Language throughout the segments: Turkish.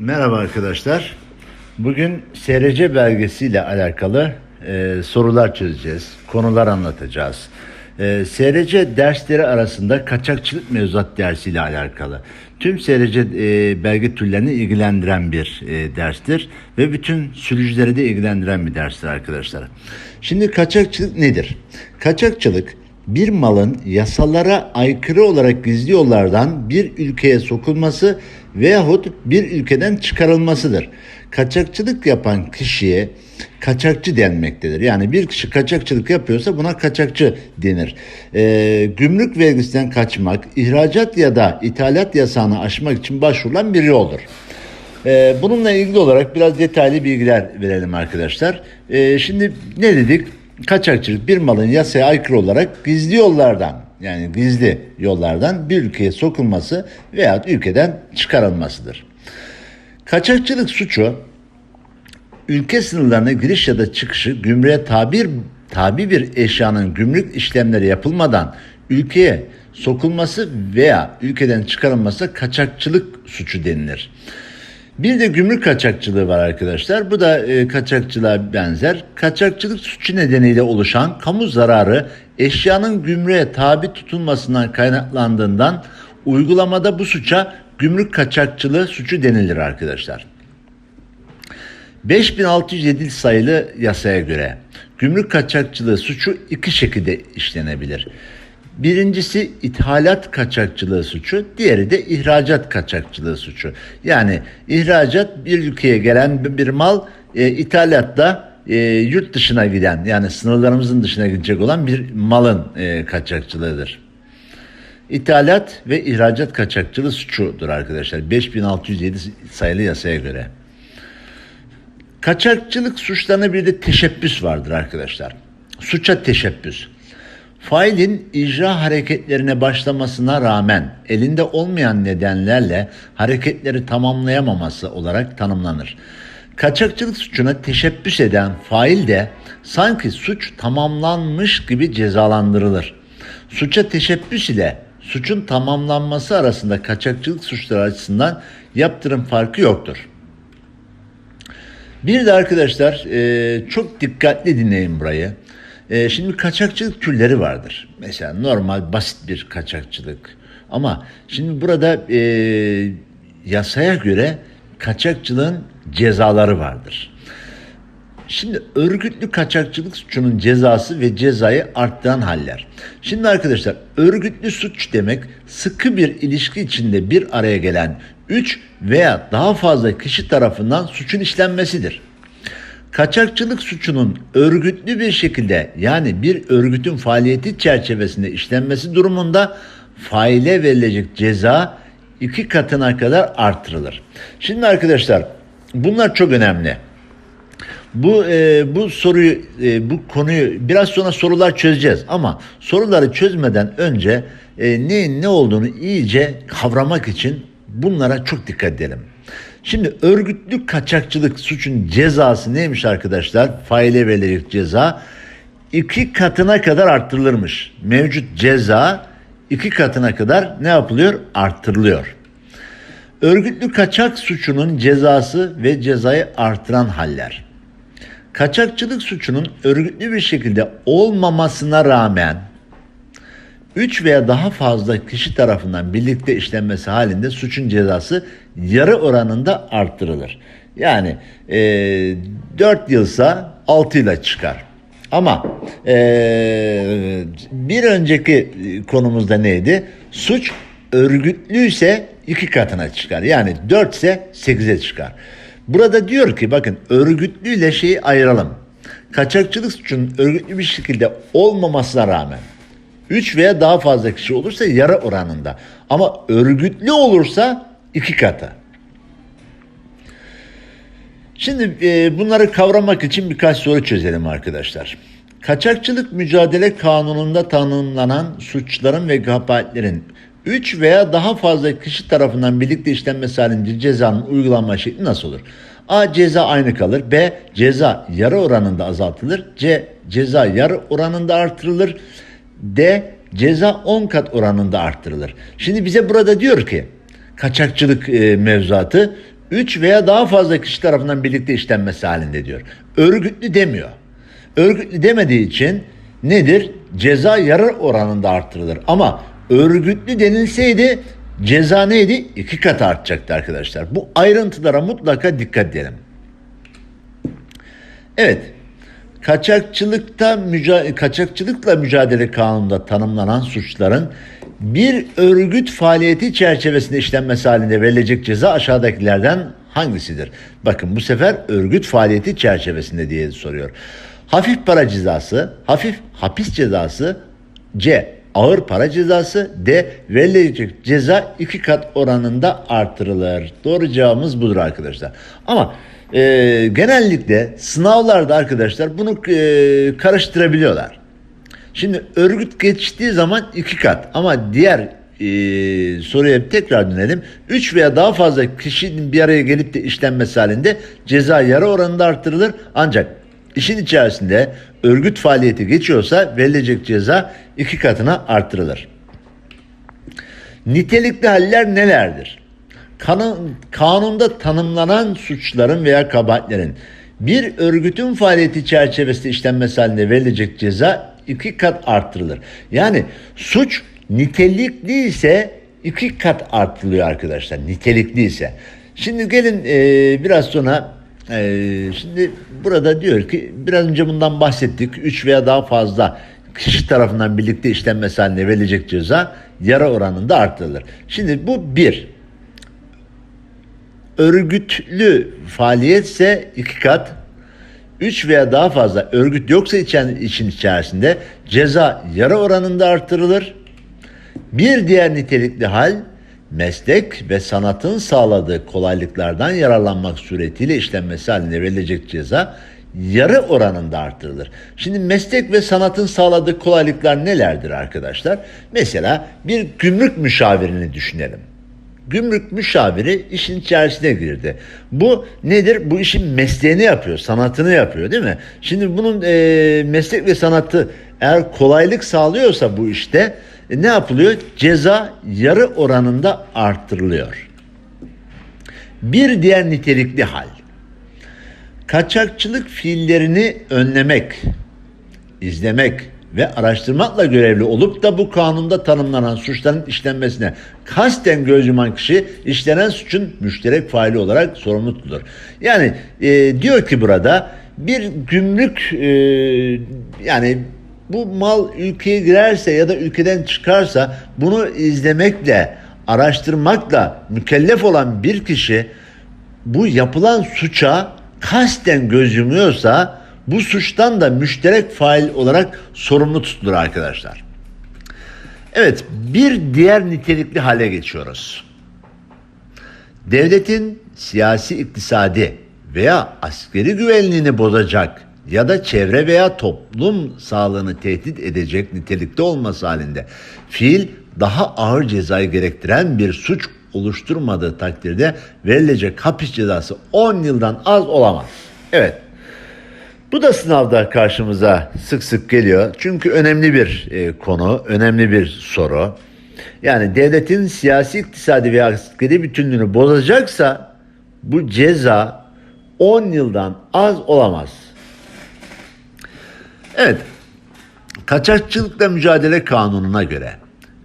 Merhaba arkadaşlar. Bugün SRC belgesiyle alakalı e, sorular çözeceğiz, konular anlatacağız. E, SRC dersleri arasında kaçakçılık mevzuat dersiyle alakalı. Tüm SRC e, belge türlerini ilgilendiren bir e, derstir ve bütün sürücüleri de ilgilendiren bir derstir arkadaşlar. Şimdi kaçakçılık nedir? Kaçakçılık bir malın yasalara aykırı olarak gizli yollardan bir ülkeye sokulması veyahut bir ülkeden çıkarılmasıdır. Kaçakçılık yapan kişiye kaçakçı denmektedir. Yani bir kişi kaçakçılık yapıyorsa buna kaçakçı denir. Ee, gümrük vergisinden kaçmak, ihracat ya da ithalat yasağını aşmak için başvurulan bir yoldur. Ee, bununla ilgili olarak biraz detaylı bilgiler verelim arkadaşlar. Ee, şimdi ne dedik? Kaçakçılık bir malın yasaya aykırı olarak gizli yollardan yani gizli yollardan bir ülkeye sokulması veya ülkeden çıkarılmasıdır. Kaçakçılık suçu ülke sınırlarına giriş ya da çıkışı gümrüğe tabir, tabi bir eşyanın gümrük işlemleri yapılmadan ülkeye sokulması veya ülkeden çıkarılması kaçakçılık suçu denilir. Bir de gümrük kaçakçılığı var arkadaşlar. Bu da e, kaçakçılığa benzer. Kaçakçılık suçu nedeniyle oluşan kamu zararı eşyanın gümrüğe tabi tutulmasından kaynaklandığından uygulamada bu suça gümrük kaçakçılığı suçu denilir arkadaşlar. 5607 sayılı yasaya göre gümrük kaçakçılığı suçu iki şekilde işlenebilir. Birincisi ithalat kaçakçılığı suçu, diğeri de ihracat kaçakçılığı suçu. Yani ihracat bir ülkeye gelen bir mal, e, ithalatta e, yurt dışına giden yani sınırlarımızın dışına gidecek olan bir malın e, kaçakçılığıdır. İthalat ve ihracat kaçakçılığı suçudur arkadaşlar 5607 sayılı yasaya göre. Kaçakçılık suçlarına bir de teşebbüs vardır arkadaşlar. Suça teşebbüs. Failin icra hareketlerine başlamasına rağmen elinde olmayan nedenlerle hareketleri tamamlayamaması olarak tanımlanır. Kaçakçılık suçuna teşebbüs eden fail de sanki suç tamamlanmış gibi cezalandırılır. Suça teşebbüs ile suçun tamamlanması arasında kaçakçılık suçları açısından yaptırım farkı yoktur. Bir de arkadaşlar e, çok dikkatli dinleyin burayı. E, şimdi kaçakçılık türleri vardır. Mesela normal basit bir kaçakçılık. Ama şimdi burada e, yasaya göre kaçakçılığın cezaları vardır. Şimdi örgütlü kaçakçılık suçunun cezası ve cezayı arttıran haller. Şimdi arkadaşlar örgütlü suç demek sıkı bir ilişki içinde bir araya gelen 3 veya daha fazla kişi tarafından suçun işlenmesidir. Kaçakçılık suçunun örgütlü bir şekilde yani bir örgütün faaliyeti çerçevesinde işlenmesi durumunda faile verilecek ceza iki katına kadar artırılır. Şimdi arkadaşlar bunlar çok önemli. Bu e, bu soruyu e, bu konuyu biraz sonra sorular çözeceğiz ama soruları çözmeden önce e, neyin ne olduğunu iyice kavramak için bunlara çok dikkat edelim. Şimdi örgütlü kaçakçılık suçun cezası neymiş arkadaşlar? Faile verilecek ceza iki katına kadar arttırılırmış. Mevcut ceza iki katına kadar ne yapılıyor? Arttırılıyor. Örgütlü kaçak suçunun cezası ve cezayı artıran haller. Kaçakçılık suçunun örgütlü bir şekilde olmamasına rağmen 3 veya daha fazla kişi tarafından birlikte işlenmesi halinde suçun cezası yarı oranında arttırılır. Yani e, 4 yılsa 6 yıla çıkar. Ama e, bir önceki konumuzda neydi? Suç örgütlüyse iki katına çıkar. Yani 4 ise 8'e çıkar. Burada diyor ki bakın örgütlüyle şeyi ayıralım. Kaçakçılık suçunun örgütlü bir şekilde olmamasına rağmen 3 veya daha fazla kişi olursa yarı oranında. Ama örgütlü olursa iki katı. Şimdi e, bunları kavramak için birkaç soru çözelim arkadaşlar. Kaçakçılık mücadele kanununda tanımlanan suçların ve kabahatlerin 3 veya daha fazla kişi tarafından birlikte işlenmesi halinde cezanın uygulanma şekli nasıl olur? A. Ceza aynı kalır. B. Ceza yarı oranında azaltılır. C. Ceza yarı oranında artırılır. D. Ceza 10 kat oranında arttırılır. Şimdi bize burada diyor ki kaçakçılık e, mevzuatı 3 veya daha fazla kişi tarafından birlikte işlenmesi halinde diyor. Örgütlü demiyor. Örgütlü demediği için nedir? Ceza yarı oranında artırılır. Ama örgütlü denilseydi ceza neydi? İki kat artacaktı arkadaşlar. Bu ayrıntılara mutlaka dikkat edelim. Evet. Kaçakçılıkta müca- kaçakçılıkla mücadele kanununda tanımlanan suçların bir örgüt faaliyeti çerçevesinde işlenmesi halinde verilecek ceza aşağıdakilerden hangisidir? Bakın bu sefer örgüt faaliyeti çerçevesinde diye soruyor. Hafif para cezası, hafif hapis cezası, C. Ağır para cezası, D. Verilecek ceza iki kat oranında artırılır. Doğru cevabımız budur arkadaşlar. Ama e, genellikle sınavlarda arkadaşlar bunu e, karıştırabiliyorlar. Şimdi örgüt geçtiği zaman iki kat ama diğer e, soruya tekrar dönelim. Üç veya daha fazla kişinin bir araya gelip de işlenmesi halinde ceza yarı oranında artırılır. Ancak işin içerisinde örgüt faaliyeti geçiyorsa verilecek ceza iki katına artırılır. Nitelikli haller nelerdir? Kanun, kanunda tanımlanan suçların veya kabahatlerin bir örgütün faaliyeti çerçevesinde işlenmesi halinde verilecek ceza iki kat artırılır. Yani suç nitelikli ise iki kat artırılıyor arkadaşlar. Nitelikli ise. Şimdi gelin e, biraz sonra e, şimdi burada diyor ki biraz önce bundan bahsettik. Üç veya daha fazla kişi tarafından birlikte işlenmesi halinde verilecek ceza yara oranında artırılır. Şimdi bu bir örgütlü faaliyetse iki kat, üç veya daha fazla örgüt yoksa içen, için içerisinde ceza yarı oranında artırılır. Bir diğer nitelikli hal meslek ve sanatın sağladığı kolaylıklardan yararlanmak suretiyle işlenmesi halinde verilecek ceza yarı oranında artırılır. Şimdi meslek ve sanatın sağladığı kolaylıklar nelerdir arkadaşlar? Mesela bir gümrük müşavirini düşünelim gümrük müşaviri işin içerisine girdi. Bu nedir? Bu işin mesleğini yapıyor, sanatını yapıyor değil mi? Şimdi bunun e, meslek ve sanatı eğer kolaylık sağlıyorsa bu işte e, ne yapılıyor? Ceza yarı oranında arttırılıyor. Bir diğer nitelikli hal. Kaçakçılık fiillerini önlemek, izlemek, ve araştırmakla görevli olup da bu kanunda tanımlanan suçların işlenmesine kasten göz yuman kişi işlenen suçun müşterek faili olarak sorumlu tutulur. Yani e, diyor ki burada bir gümrük e, yani bu mal ülkeye girerse ya da ülkeden çıkarsa bunu izlemekle araştırmakla mükellef olan bir kişi bu yapılan suça kasten göz yumuyorsa bu suçtan da müşterek fail olarak sorumlu tutulur arkadaşlar. Evet bir diğer nitelikli hale geçiyoruz. Devletin siyasi iktisadi veya askeri güvenliğini bozacak ya da çevre veya toplum sağlığını tehdit edecek nitelikte olması halinde fiil daha ağır cezayı gerektiren bir suç oluşturmadığı takdirde verilecek hapis cezası 10 yıldan az olamaz. Evet bu da sınavda karşımıza sık sık geliyor. Çünkü önemli bir e, konu, önemli bir soru. Yani devletin siyasi, iktisadi ve askeri bütünlüğünü bozacaksa bu ceza 10 yıldan az olamaz. Evet, kaçakçılıkla mücadele kanununa göre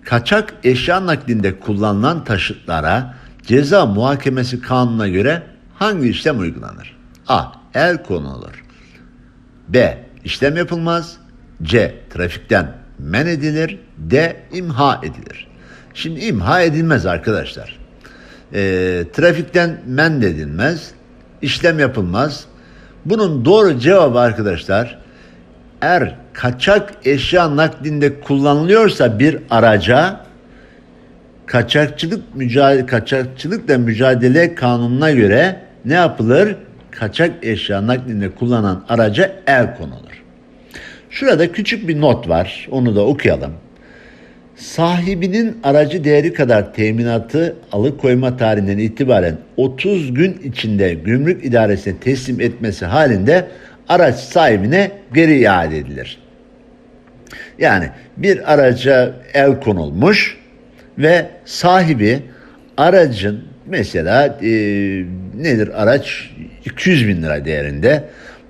kaçak eşya naklinde kullanılan taşıtlara ceza muhakemesi kanununa göre hangi işlem uygulanır? A. El konulur. B. İşlem yapılmaz. C. Trafikten men edilir. D. imha edilir. Şimdi imha edilmez arkadaşlar. E, trafikten men edilmez. İşlem yapılmaz. Bunun doğru cevabı arkadaşlar eğer kaçak eşya naklinde kullanılıyorsa bir araca kaçakçılık mücadele kaçakçılıkla mücadele kanununa göre ne yapılır? Kaçak eşya naklinde kullanan araca el konulur. Şurada küçük bir not var. Onu da okuyalım. Sahibinin aracı değeri kadar teminatı alıkoyma tarihinden itibaren 30 gün içinde gümrük idaresine teslim etmesi halinde araç sahibine geri iade edilir. Yani bir araca el konulmuş ve sahibi aracın mesela e, nedir araç 200 bin lira değerinde.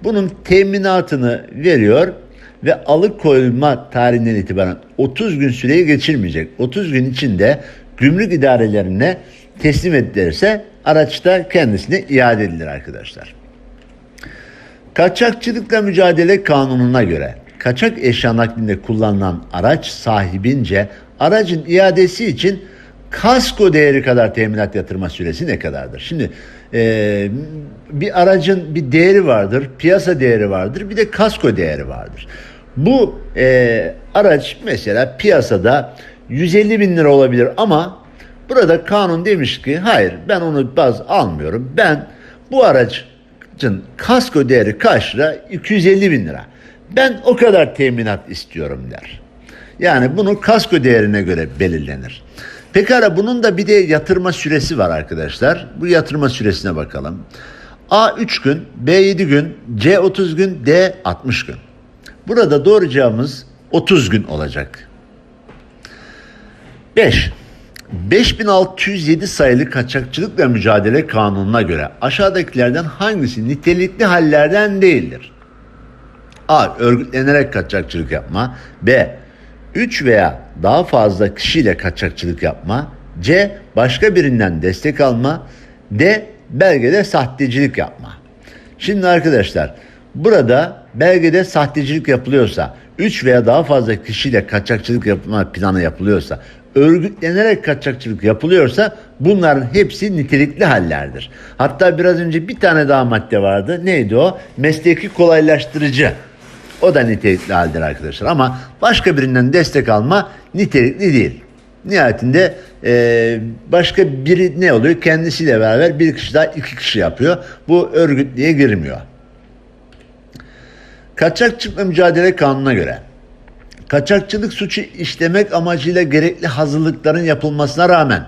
Bunun teminatını veriyor ve alıkoyulma tarihinden itibaren 30 gün süreyi geçirmeyecek. 30 gün içinde gümrük idarelerine teslim edilirse araçta kendisine iade edilir arkadaşlar. Kaçakçılıkla mücadele kanununa göre kaçak eşya naklinde kullanılan araç sahibince aracın iadesi için kasko değeri kadar teminat yatırma süresi ne kadardır? Şimdi e, bir aracın bir değeri vardır, piyasa değeri vardır, bir de kasko değeri vardır. Bu e, araç mesela piyasada 150 bin lira olabilir ama burada kanun demiş ki hayır ben onu baz almıyorum. Ben bu aracın kasko değeri kaç lira? 250 bin lira. Ben o kadar teminat istiyorum der. Yani bunu kasko değerine göre belirlenir. Pekala bunun da bir de yatırma süresi var arkadaşlar. Bu yatırma süresine bakalım. A 3 gün, B 7 gün, C 30 gün, D 60 gün. Burada doğru cevabımız 30 gün olacak. 5. 5607 sayılı kaçakçılıkla mücadele kanununa göre aşağıdakilerden hangisi nitelikli hallerden değildir? A. Örgütlenerek kaçakçılık yapma. B. 3 veya daha fazla kişiyle kaçakçılık yapma. C. Başka birinden destek alma. D. Belgede sahtecilik yapma. Şimdi arkadaşlar burada belgede sahtecilik yapılıyorsa 3 veya daha fazla kişiyle kaçakçılık yapma planı yapılıyorsa örgütlenerek kaçakçılık yapılıyorsa bunların hepsi nitelikli hallerdir. Hatta biraz önce bir tane daha madde vardı. Neydi o? Mesleki kolaylaştırıcı. O da nitelikli haldir arkadaşlar. Ama başka birinden destek alma nitelikli değil. Nihayetinde e, başka biri ne oluyor? Kendisiyle beraber bir kişi daha iki kişi yapıyor. Bu örgütlüğe girmiyor. Kaçakçılıkla mücadele kanununa göre kaçakçılık suçu işlemek amacıyla gerekli hazırlıkların yapılmasına rağmen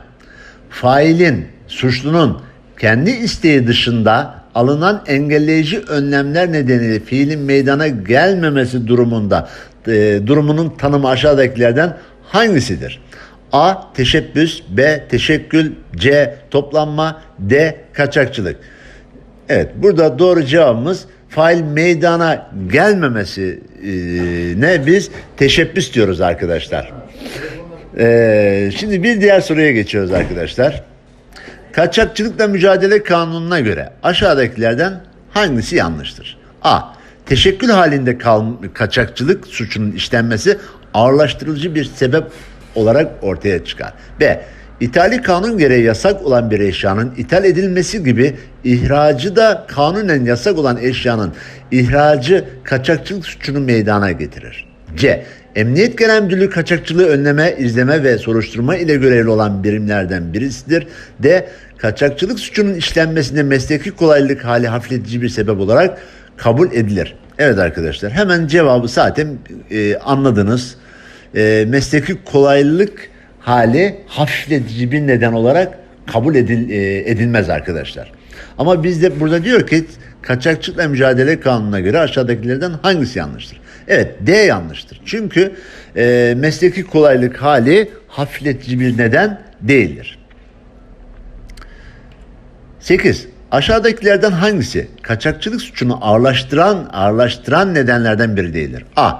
failin, suçlunun kendi isteği dışında alınan engelleyici önlemler nedeniyle fiilin meydana gelmemesi durumunda e, durumunun tanımı aşağıdakilerden hangisidir? A. Teşebbüs B. Teşekkül C. Toplanma D. Kaçakçılık Evet burada doğru cevabımız fail meydana gelmemesi e, ne biz teşebbüs diyoruz arkadaşlar. E, şimdi bir diğer soruya geçiyoruz arkadaşlar. Kaçakçılıkla mücadele kanununa göre aşağıdakilerden hangisi yanlıştır? A. Teşekkül halinde kaçakçılık suçunun işlenmesi ağırlaştırıcı bir sebep olarak ortaya çıkar. B. İthali kanun gereği yasak olan bir eşyanın ithal edilmesi gibi ihracı da kanunen yasak olan eşyanın ihracı kaçakçılık suçunu meydana getirir. C. Emniyet Genel Müdürlüğü kaçakçılığı önleme, izleme ve soruşturma ile görevli olan birimlerden birisidir. D. Kaçakçılık suçunun işlenmesinde mesleki kolaylık hali hafifletici bir sebep olarak kabul edilir. Evet arkadaşlar hemen cevabı zaten e, anladınız. E, mesleki kolaylık hali hafifletici bir neden olarak kabul edil, e, edilmez arkadaşlar. Ama bizde burada diyor ki kaçakçılıkla mücadele kanununa göre aşağıdakilerden hangisi yanlıştır? Evet D yanlıştır. Çünkü e, mesleki kolaylık hali hafifletici bir neden değildir. 8. Aşağıdakilerden hangisi kaçakçılık suçunu ağırlaştıran ağırlaştıran nedenlerden biri değildir? A.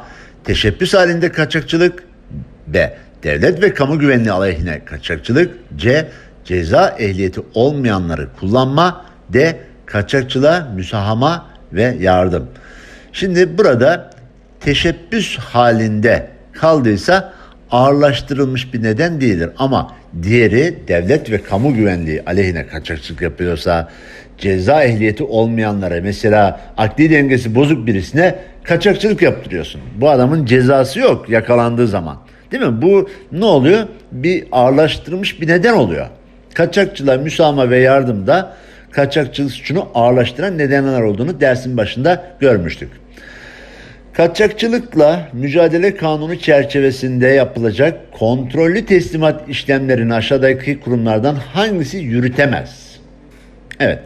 Teşebbüs halinde kaçakçılık B. Devlet ve kamu güvenliği aleyhine kaçakçılık C. Ceza ehliyeti olmayanları kullanma D. Kaçakçılığa müsahama ve yardım. Şimdi burada teşebbüs halinde kaldıysa ağırlaştırılmış bir neden değildir. Ama diğeri devlet ve kamu güvenliği aleyhine kaçakçılık yapıyorsa ceza ehliyeti olmayanlara mesela akli dengesi bozuk birisine kaçakçılık yaptırıyorsun. Bu adamın cezası yok yakalandığı zaman. Değil mi? Bu ne oluyor? Bir ağırlaştırılmış bir neden oluyor. Kaçakçılığa müsamaha ve yardımda kaçakçılık suçunu ağırlaştıran nedenler olduğunu dersin başında görmüştük. Kaçakçılıkla mücadele kanunu çerçevesinde yapılacak kontrollü teslimat işlemlerini aşağıdaki kurumlardan hangisi yürütemez? Evet.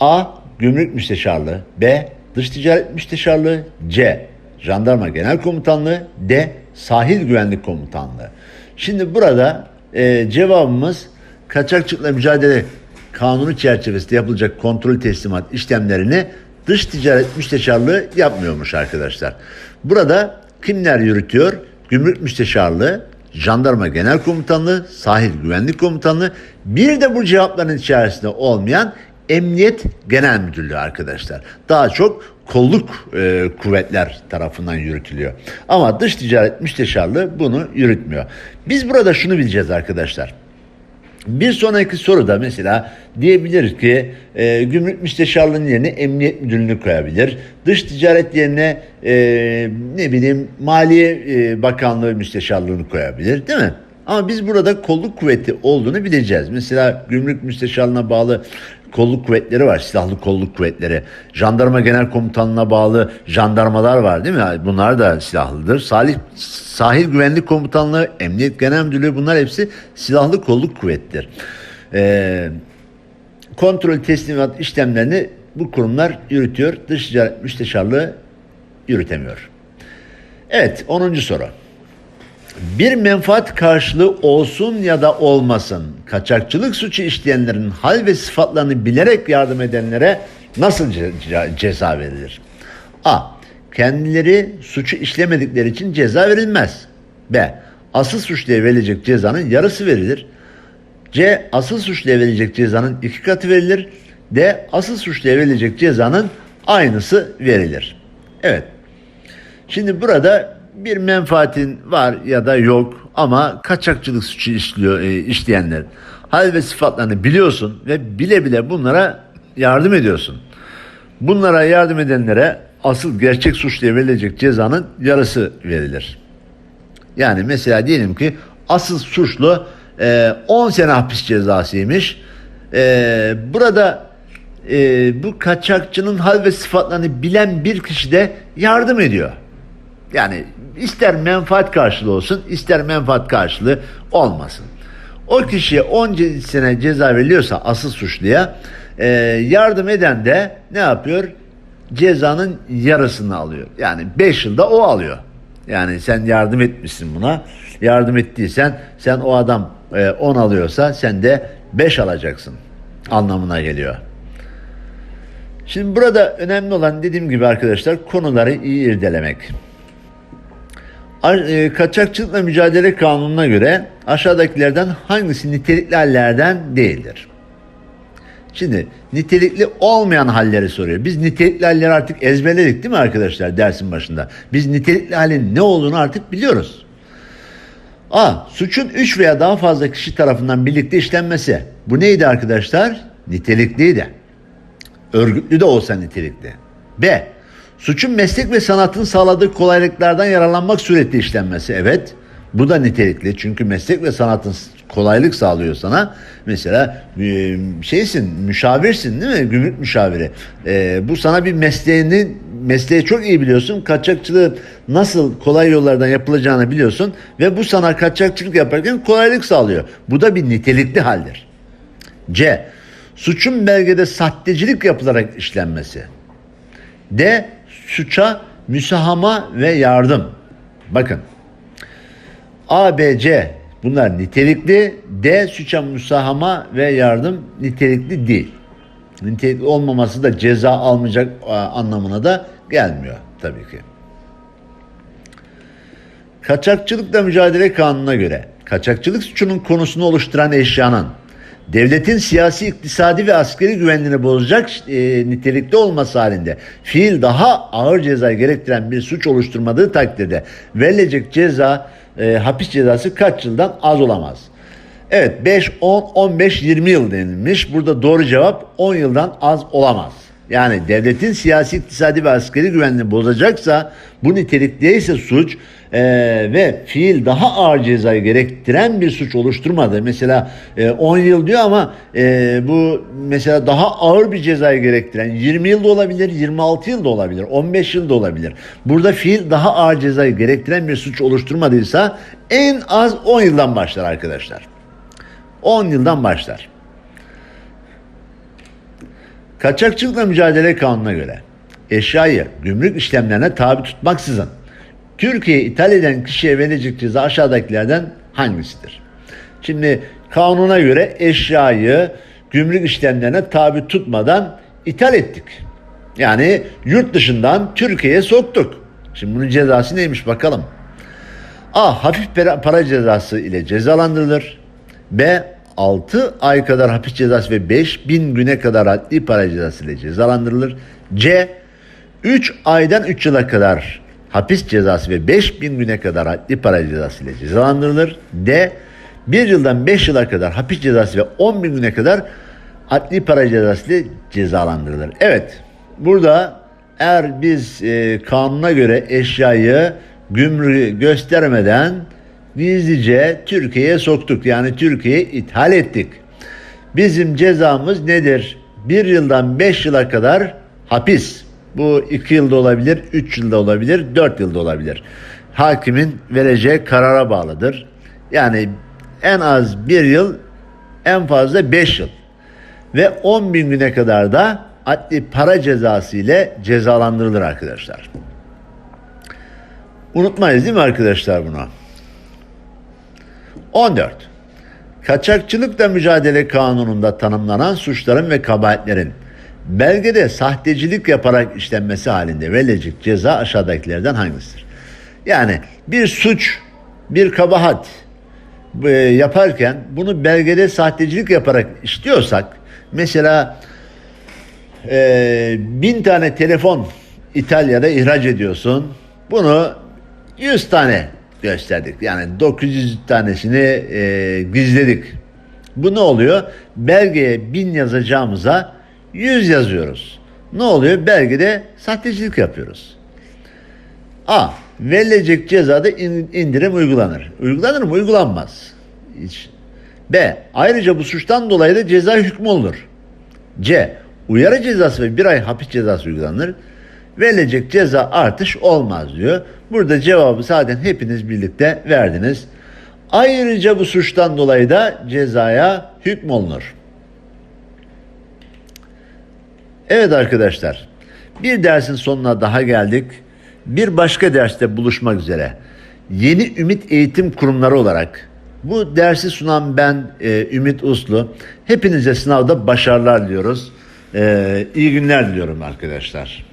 A. Gümrük Müsteşarlığı B. Dış Ticaret Müsteşarlığı C. Jandarma Genel Komutanlığı D. Sahil Güvenlik Komutanlığı. Şimdi burada e, cevabımız kaçakçılıkla mücadele kanunu çerçevesinde yapılacak kontrol teslimat işlemlerini dış ticaret müsteşarlığı yapmıyormuş arkadaşlar. Burada kimler yürütüyor? Gümrük Müsteşarlığı, Jandarma Genel Komutanlığı, Sahil Güvenlik Komutanlığı, bir de bu cevapların içerisinde olmayan Emniyet Genel Müdürlüğü arkadaşlar. Daha çok kolluk e, kuvvetler tarafından yürütülüyor. Ama dış ticaret müsteşarlığı bunu yürütmüyor. Biz burada şunu bileceğiz arkadaşlar. Bir sonraki soruda mesela diyebiliriz ki e, gümrük müsteşarlığının yerine emniyet müdürlüğünü koyabilir. Dış ticaret yerine e, ne bileyim maliye e, bakanlığı müsteşarlığını koyabilir değil mi? Ama biz burada kolluk kuvveti olduğunu bileceğiz. Mesela gümrük müsteşarlığına bağlı kolluk kuvvetleri var, silahlı kolluk kuvvetleri. Jandarma genel komutanlığına bağlı jandarmalar var değil mi? Bunlar da silahlıdır. Salih, sahil güvenlik komutanlığı, emniyet genel müdürlüğü bunlar hepsi silahlı kolluk kuvvettir. Ee, kontrol teslimat işlemlerini bu kurumlar yürütüyor. Dış ticaret müsteşarlığı yürütemiyor. Evet 10. soru. Bir menfaat karşılığı olsun ya da olmasın kaçakçılık suçu işleyenlerin hal ve sıfatlarını bilerek yardım edenlere nasıl ce- ce- ceza verilir? A. Kendileri suçu işlemedikleri için ceza verilmez. B. Asıl suçluya verilecek cezanın yarısı verilir. C. Asıl suçluya verilecek cezanın iki katı verilir. D. Asıl suçluya verilecek cezanın aynısı verilir. Evet. Şimdi burada bir menfaatin var ya da yok ama kaçakçılık suçu işliyor, e, işleyenler hal ve sıfatlarını biliyorsun ve bile bile bunlara yardım ediyorsun. Bunlara yardım edenlere asıl gerçek suçluya verilecek cezanın yarısı verilir. Yani mesela diyelim ki asıl suçlu e, 10 sene hapis cezasıymış. E, burada e, bu kaçakçının hal ve sıfatlarını bilen bir kişi de yardım ediyor. Yani ister menfaat karşılığı olsun, ister menfaat karşılığı olmasın. O kişiye 10 ce- sene ceza veriliyorsa asıl suçluya e, yardım eden de ne yapıyor? Cezanın yarısını alıyor. Yani 5 yılda o alıyor. Yani sen yardım etmişsin buna. Yardım ettiysen sen o adam e, 10 alıyorsa sen de 5 alacaksın anlamına geliyor. Şimdi burada önemli olan dediğim gibi arkadaşlar konuları iyi irdelemek. E, Kaçakçılıkla mücadele kanununa göre aşağıdakilerden hangisi nitelikli hallerden değildir? Şimdi nitelikli olmayan halleri soruyor. Biz nitelikli halleri artık ezberledik değil mi arkadaşlar dersin başında? Biz nitelikli halin ne olduğunu artık biliyoruz. A. Suçun 3 veya daha fazla kişi tarafından birlikte işlenmesi. Bu neydi arkadaşlar? Nitelikliydi. Örgütlü de olsa nitelikli. B. Suçun meslek ve sanatın sağladığı kolaylıklardan yararlanmak suretiyle işlenmesi. Evet. Bu da nitelikli. Çünkü meslek ve sanatın kolaylık sağlıyor sana. Mesela e, şeysin, müşavirsin değil mi? Gümrük müşaviri. E, bu sana bir mesleğini mesleği çok iyi biliyorsun. Kaçakçılığı nasıl kolay yollardan yapılacağını biliyorsun ve bu sana kaçakçılık yaparken kolaylık sağlıyor. Bu da bir nitelikli haldir. C. Suçun belgede sahtecilik yapılarak işlenmesi. D. Suça müsahama ve yardım. Bakın. A, B, C bunlar nitelikli. D. Suça müsahama ve yardım nitelikli değil. Nitelikli olmaması da ceza almayacak a, anlamına da gelmiyor tabii ki. Kaçakçılıkla mücadele kanununa göre kaçakçılık suçunun konusunu oluşturan eşyanın devletin siyasi, iktisadi ve askeri güvenliğini bozacak e, nitelikte olması halinde fiil daha ağır ceza gerektiren bir suç oluşturmadığı takdirde verilecek ceza e, hapis cezası kaç yıldan az olamaz. Evet 5, 10, 15, 20 yıl denilmiş. Burada doğru cevap 10 yıldan az olamaz. Yani devletin siyasi, iktisadi ve askeri güvenliğini bozacaksa bu nitelikteyse suç e, ve fiil daha ağır cezayı gerektiren bir suç oluşturmadı. Mesela e, 10 yıl diyor ama e, bu mesela daha ağır bir cezayı gerektiren 20 yıl da olabilir, 26 yıl da olabilir, 15 yıl da olabilir. Burada fiil daha ağır cezayı gerektiren bir suç oluşturmadıysa en az 10 yıldan başlar arkadaşlar. 10 yıldan başlar. Kaçakçılıkla mücadele kanununa göre eşyayı gümrük işlemlerine tabi tutmaksızın Türkiye'ye ithal eden kişiye verilecek ceza aşağıdakilerden hangisidir? Şimdi kanuna göre eşyayı gümrük işlemlerine tabi tutmadan ithal ettik. Yani yurt dışından Türkiye'ye soktuk. Şimdi bunun cezası neymiş bakalım. A. Hafif para cezası ile cezalandırılır. B. 6 ay kadar hapis cezası ve 5000 güne kadar adli para cezası ile cezalandırılır. C. 3 aydan 3 yıla kadar hapis cezası ve 5000 güne kadar adli para cezası ile cezalandırılır. D. 1 yıldan 5 yıla kadar hapis cezası ve 10 bin güne kadar adli para cezası ile cezalandırılır. Evet, burada eğer biz e, kanuna göre eşyayı gümrüğü göstermeden gizlice Türkiye'ye soktuk. Yani Türkiye'ye ithal ettik. Bizim cezamız nedir? Bir yıldan beş yıla kadar hapis. Bu iki yılda olabilir, üç yılda olabilir, dört yılda olabilir. Hakimin vereceği karara bağlıdır. Yani en az bir yıl, en fazla beş yıl. Ve 10 bin güne kadar da adli para cezası ile cezalandırılır arkadaşlar. Unutmayız değil mi arkadaşlar bunu? 14. Kaçakçılıkla mücadele kanununda tanımlanan suçların ve kabahatlerin belgede sahtecilik yaparak işlenmesi halinde verilecek ceza aşağıdakilerden hangisidir? Yani bir suç, bir kabahat e, yaparken bunu belgede sahtecilik yaparak işliyorsak mesela e, bin tane telefon İtalya'da ihraç ediyorsun. Bunu 100 tane gösterdik. Yani 900 tanesini e, gizledik. Bu ne oluyor? Belgeye 1000 yazacağımıza 100 yazıyoruz. Ne oluyor? Belgede sahtecilik yapıyoruz. A. Verilecek cezada in- indirim uygulanır. Uygulanır mı? Uygulanmaz. Hiç. B. Ayrıca bu suçtan dolayı da ceza hükmü olur. C. Uyarı cezası ve bir ay hapis cezası uygulanır. Verilecek ceza artış olmaz diyor. Burada cevabı zaten hepiniz birlikte verdiniz. Ayrıca bu suçtan dolayı da cezaya hükmolunur. Evet arkadaşlar, bir dersin sonuna daha geldik. Bir başka derste buluşmak üzere. Yeni Ümit Eğitim Kurumları olarak bu dersi sunan ben e, Ümit Uslu. Hepinize sınavda başarılar diliyoruz. E, iyi günler diliyorum arkadaşlar.